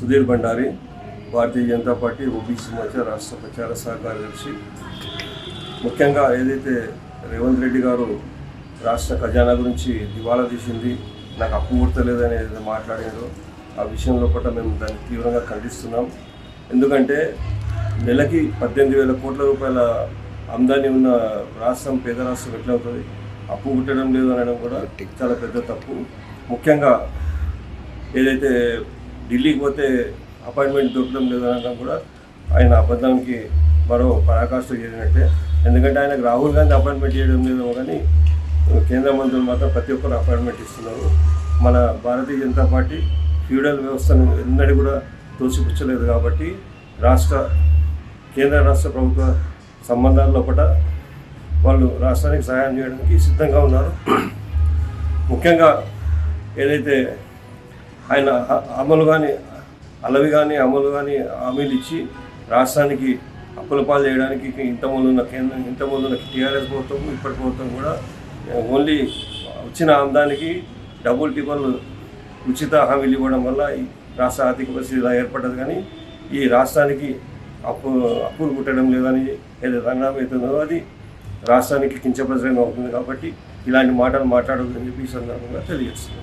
Sudheer Bhandari Bharatiya Janata party OBC Morcha రాష్ట్ర ప్రచార సహకార్యదర్శి ముఖ్యంగా ఏదైతే రేవంత్ రెడ్డి గారు రాష్ట్ర ఖజానా గురించి దివాలా తీసింది నాకు అప్పు ముడతలేదని ఏదైతే మాట్లాడిందో ఆ విషయంలో కూడా మేము దాన్ని తీవ్రంగా ఖండిస్తున్నాం. ఎందుకంటే నెలకి పద్దెనిమిది వేల కోట్ల రూపాయల ఆమ్దాని ఉన్న రాష్ట్రం పేద రాష్ట్రం ఎట్లా అవుతుంది అప్పు పుట్టడం లేదు అనడం కూడా చాలా పెద్ద తప్పు. ముఖ్యంగా ఏదైతే ఢిల్లీకి పోతే అపాయింట్మెంట్ దొరకడం లేదనడం కూడా ఆయన అబద్ధానికి మరో పరాకాష్ట చేసినట్టే ఎందుకంటే ఆయనకు రాహుల్ గాంధీ అపాయింట్మెంట్ చేయడం లేదేమో కానీ కేంద్ర మంత్రులు మాత్రం ప్రతి ఒక్కరు అపాయింట్మెంట్ ఇస్తున్నారు. మన భారతీయ జనతా పార్టీ ఫ్యూడల్ వ్యవస్థను ఎన్నడూ కూడా తోసిపుచ్చలేదు కాబట్టి రాష్ట్ర కేంద్ర రాష్ట్ర ప్రభుత్వ సంబంధాల లోపల వాళ్ళు రాష్ట్రానికి సహాయం చేయడానికి సిద్ధంగా ఉన్నారు. ముఖ్యంగా ఏదైతే ఆయన అమలు కానీ అలవి కానీ అమలు కానీ హామీలు ఇచ్చి రాష్ట్రానికి అప్పుల పాలు చేయడానికి ఇంతకుముందు ఉన్న కేంద్రం ఇంతకుముందు ఉన్న టీఆర్ఎస్ ప్రభుత్వం ఇప్పటి ప్రభుత్వం కూడా ఓన్లీ వచ్చిన ఆమ్దానికి డబుల్ టిబుల్ ఉచిత హామీలు ఇవ్వడం వల్ల ఈ రాష్ట్ర ఆర్థిక పరిస్థితి ఇలా ఏర్పడ్డది. కానీ ఈ రాష్ట్రానికి అప్పు అప్పులు పుట్టడం లేదని ఏదైతే రంగం అవుతుందో అది రాష్ట్రానికి కించపరిచయం అవుతుంది కాబట్టి ఇలాంటి మాటలు మాట్లాడొద్దని చెప్పి ఈ సందర్భంగా తెలియజేస్తున్నాను.